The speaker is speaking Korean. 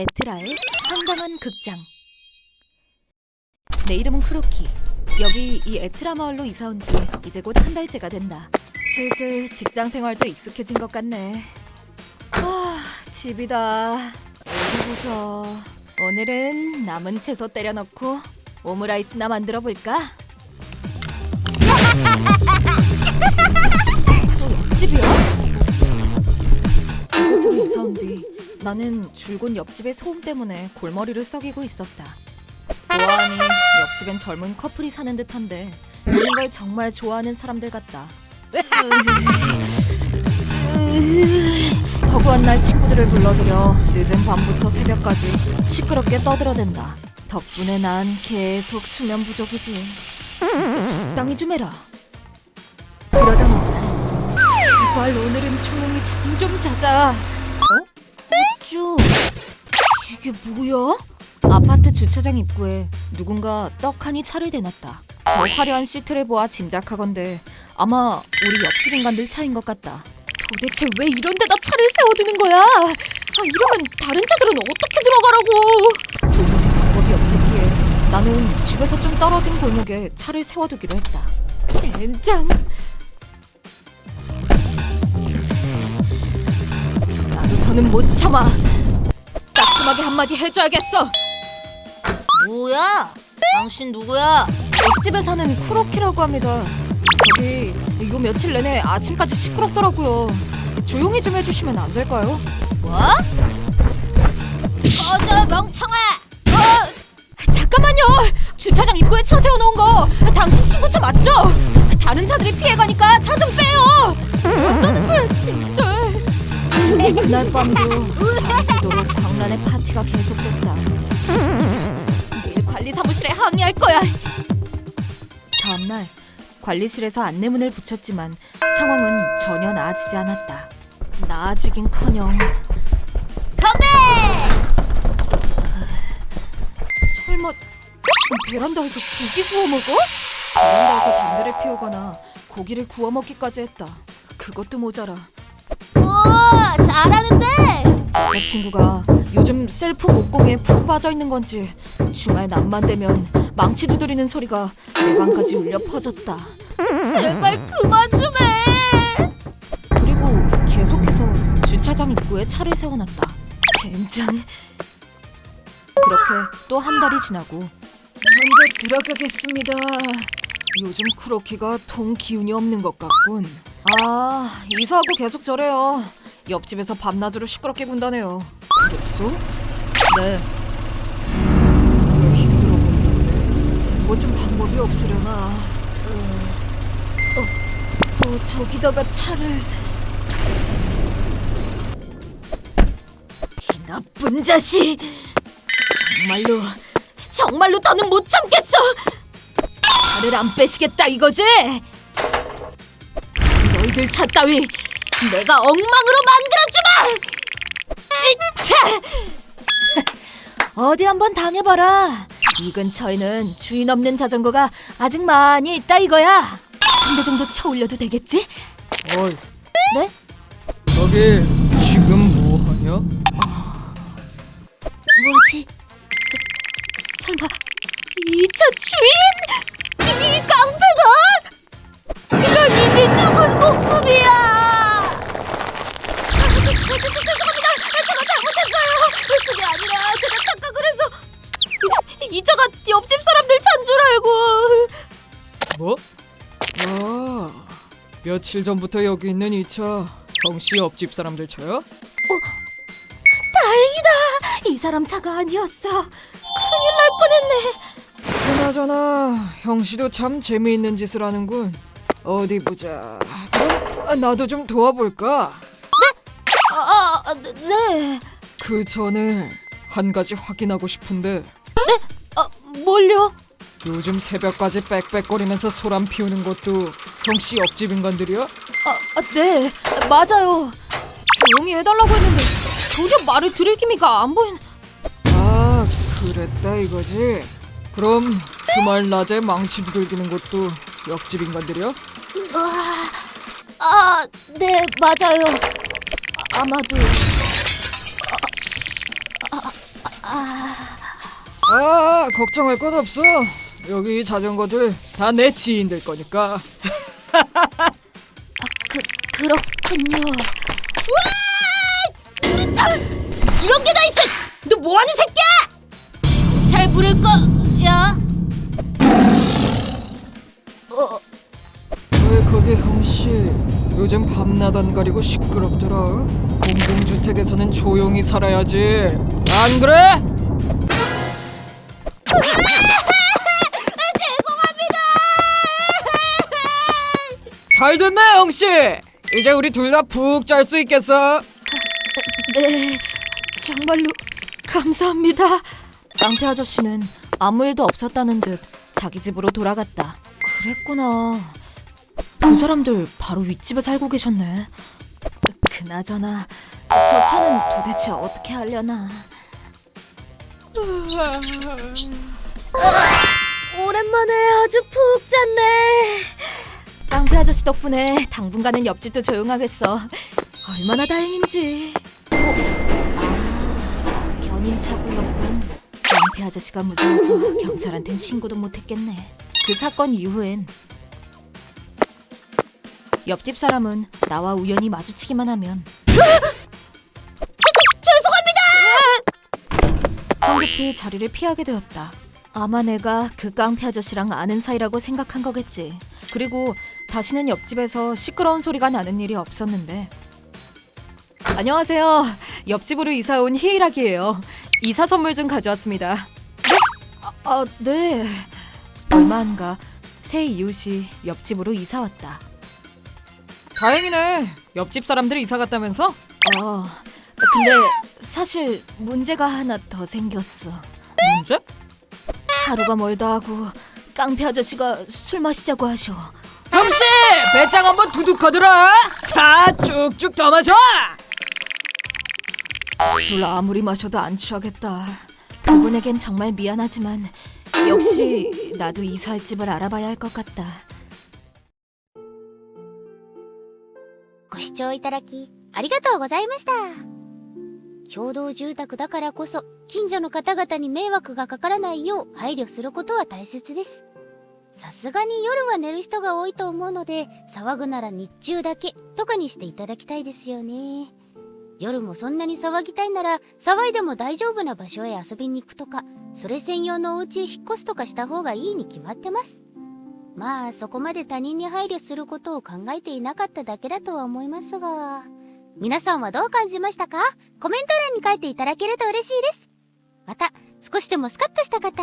에트라의 황당한 극장. 내 이름은 크로키. 여기 이 에트라 마을로 이사 온 지 이제 곧 한 달째가 된다. 슬슬 직장 생활도 익숙해진 것 같네. 아 집이다. 어디 보자 오늘은 남은 채소 때려 넣고 오므라이스나 만들어 볼까? 또 옆집이야? 이곳으로 이사 온뒤 나는 줄곧 옆집의 소음 때문에 골머리를 썩이고 있었다. 보아하니 옆집엔 젊은 커플이 사는 듯한데 노는 걸 정말 좋아하는 사람들 같다. 허구한 날 친구들을 불러들여 늦은 밤부터 새벽까지 시끄럽게 떠들어댄다. 덕분에 난 계속 수면 부족이지. 진짜 적당히 좀 해라. 그러던 어느 날 제발 오늘은 조용히 잠 좀 자자. 이게 뭐야? 아파트 주차장 입구에 누군가 떡하니 차를 대놨다. 저 화려한 시트를 보아 짐작하건대 아마 우리 옆집 인간들 차인 것 같다. 도대체 왜 이런 데다 차를 세워두는 거야? 아 이러면 다른 차들은 어떻게 들어가라고? 도무지 방법이 없었기에 나는 집에서 좀 떨어진 골목에 차를 세워두기로 했다. 젠장. 나도 더는 못 참아. 따끔하게 한마디 해줘야겠어. 뭐야? 당신 누구야? 옆집에 사는 쿠로키라고 합니다. 저기 요 며칠 내내 아침까지 시끄럽더라고요. 조용히 좀 해주시면 안 될까요? 뭐? 꺼져 멍청아! 잠깐만요. 주차장 입구에 차 세워놓은 거 당신 친구 차 맞죠? 다른 차들이 피해가니까 차 좀 빼요. 진짜. 근데 그날 밤도 밤새도록 광란의 파티가 계속됐다. 내일 관리 사무실에 항의할 거야. 다음날 관리실에서 안내문을 붙였지만 상황은 전혀 나아지지 않았다. 나아지긴커녕 건배! 설마 베란다에서 고기 구워 먹어? 베란다에서 담배를 피우거나 고기를 구워 먹기까지 했다. 그것도 모자라. 오, 잘하는데? 여자친구가 요즘 셀프 목공에 푹 빠져 있는 건지 주말 낮만 되면 망치 두드리는 소리가 내 방까지 울려 퍼졌다. 제발 그만 좀 해! 그리고 계속해서 주차장 입구에 차를 세워놨다. 젠장. 그렇게 또 한 달이 지나고 먼저 들어가겠습니다. 요즘 크로키가 통 기운이 없는 것 같군. 아 이사하고 계속 저래요. 옆집에서 밤낮으로 시끄럽게 군다네요. 그랬어? 네. 꽤 힘들어 보이는데 뭐 좀 방법이 없으려나. 어, 어, 또 저기다가 차를. 이 나쁜 자식! 정말로 정말로 더는 못 참겠어! 차를 안 빼시겠다 이거지? 너희들 차 따위 내가 엉망으로 만들어주마! 이차! 어디 한번 당해봐라. 이 근처에는 주인 없는 자전거가 아직 많이 있다 이거야. 한 대 정도 쳐올려도 되겠지? 어이, 네? 저기 지금 뭐 하냐? 뭐지? 서, 설마 이 차 주인? 이 깡패가? 이건 이제 죽은 목숨이야! 며칠 전부터 여기 있는 이 차 정씨 옆집 사람들 차야? 다행이다. 이 사람 차가 아니었어. 큰일 날 뻔했네. 그나저나 형씨도 참 재미있는 짓을 하는군. 어디 보자. 그럼 아, 나도 좀 도와볼까? 아, 아 네. 그 전에 한 가지 확인하고 싶은데 아, 뭘요? 요즘 새벽까지 빽빽거리면서 소란 피우는 것도 형씨 옆집 인간들이야? 아, 아, 네. 맞아요. 조용히 해달라고 했는데 전혀 말을 들을 기미가 안 보이는. 아, 그랬다 이거지. 그럼 주말 낮에 망치 두들기는 것도 옆집 인간들이야? 아, 네, 맞아요. 아, 아마도. 아, 아, 아 걱정할 것 없어. 여기 자전거들 다 내 지인들 거니까. 그 그렇군요. 와! 우리 차 이런 게 다 있어. 너 뭐하는 새끼야? 잘 부를 거야. 어, 왜 거기 형씨 요즘 밤낮 안 가리고 시끄럽더라. 공공주택에서는 조용히 살아야지. 안 그래? 잘 됐네 형씨. 이제 우리 둘 다 푹 잘 수 있겠어. 네, 정말로 감사합니다. 깡패 아저씨는 아무 일도 없었다는 듯 자기 집으로 돌아갔다. 그랬구나. 그 사람들 바로 윗집에 살고 계셨네. 그나저나 저 차는 도대체 어떻게 하려나. 오랜만에 아주 푹 잤네. 깡패 아저씨 덕분에 당분간은 옆집도 조용하겠어. 얼마나 다행인지. 어? 아, 견인차 불렀군. 깡패 아저씨가 무서워서 경찰한텐 신고도 못했겠네. 그 사건 이후엔 옆집 사람은 나와 우연히 마주치기만 하면 죄송합니다. 황급히 자리를 피하게 되었다. 아마 내가 그 깡패 아저씨랑 아는 사이라고 생각한 거겠지. 그리고 다시는 옆집에서 시끄러운 소리가 나는 일이 없었는데. 안녕하세요. 옆집으로 이사 온 희일학이에요. 이사 선물 좀 가져왔습니다. 네? 아, 아, 네. 얼마 안가 새 이웃이 옆집으로 이사 왔다. 다행이네. 옆집 사람들 이사 갔다면서? 어, 근데 사실 문제가 하나 더 생겼어. 문제? 하루가 멀다 하고 깡패 아저씨가 술 마시자고 하셔. 형씨 배짱 한번 두둑하더라. 자 쭉쭉 더 마셔. 술 아무리 마셔도 안 취하겠다. 그분에겐 정말 미안하지만 역시 나도 이사할 집을 알아봐야 할 것 같다. ご視聴いただきありがとうございました。共同住宅だからこそ近所の方々に迷惑がかからないよう配慮することは大切です。 さすがに夜は寝る人が多いと思うので騒ぐなら日中だけとかにしていただきたいですよね。夜もそんなに騒ぎたいなら騒いでも大丈夫な場所へ遊びに行くとかそれ専用のお家へ引っ越すとかした方がいいに決まってます。まあそこまで他人に配慮することを考えていなかっただけだとは思いますが皆さんはどう感じましたか？コメント欄に書いていただけると嬉しいですまた少しでもスカッとした方